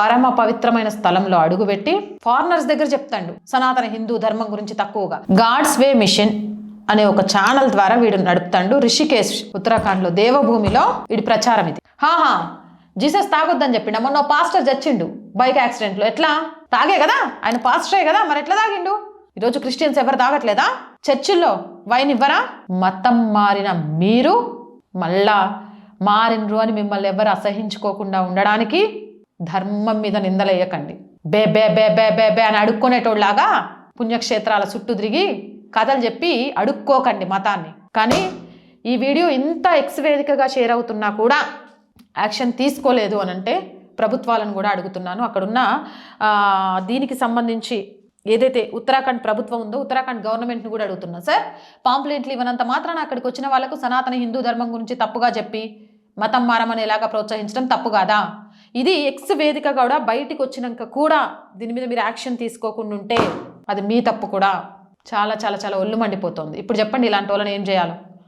పరమ పవిత్రమైన స్థలంలో అడుగుపెట్టి ఫారినర్స్ దగ్గర చెప్తాడు సనాతన హిందూ ధర్మం గురించి తక్కువగా. గాడ్స్ వే మిషన్ అనే ఒక ఛానల్ ద్వారా వీడు నడుపుతాడు రిషికేశ్ ఉత్తరాఖండ్లో దేవభూమిలో వీడి ప్రచారం ఇది. హాహా జీసస్ తాగొద్దని చెప్పిండు మొన్న పాస్టర్ చచ్చిండు బైక్ యాక్సిడెంట్లో ఎట్లా? తాగే కదా? ఆయన పాస్టరే కదా? మరి ఎట్లా తాగిండు? ఈరోజు క్రిస్టియన్స్ ఎవరు తాగట్లేదా? చర్చిల్లో వైన్ ఇవ్వరా? మతం మారిన మీరు మళ్ళా మారినరు అని మిమ్మల్ని ఎవరు అసహించుకోకుండా ఉండడానికి ధర్మం మీద నిందలేయకండి. బే బే బే బే బే బే అని అడుక్కునేటోళ్ళలాగా పుణ్యక్షేత్రాల చుట్టూ తిరిగి కథలు చెప్పి అడుక్కోకండి మతాన్ని. కానీ ఈ వీడియో ఇంత ఎక్స్ వేదికగా షేర్ అవుతున్నా కూడా యాక్షన్ తీసుకోలేదు అని అంటే ప్రభుత్వాలను కూడా అడుగుతున్నాను. అక్కడున్న దీనికి సంబంధించి ఏదైతే ఉత్తరాఖండ్ ప్రభుత్వం ఉందో ఉత్తరాఖండ్ గవర్నమెంట్ని కూడా అడుగుతున్నా. సార్ పాంప్లెంట్లు ఇవ్వనంత మాత్రాన అక్కడికి వచ్చిన వాళ్ళకు సనాతన హిందూ ధర్మం గురించి తప్పుగా చెప్పి మతం మారమనేలాగా ప్రోత్సహించడం తప్పు కాదా? ఇది ఎక్స్ వేదిక కూడా బయటికి వచ్చినాక కూడా దీని మీద మీరు యాక్షన్ తీసుకోకుండా ఉంటే అది మీ తప్పు కూడా. చాలా చాలా చాలా ఒళ్ళు మండిపోతుంది. ఇప్పుడు చెప్పండి ఇలాంటి వాళ్ళని ఏం చేయాలో?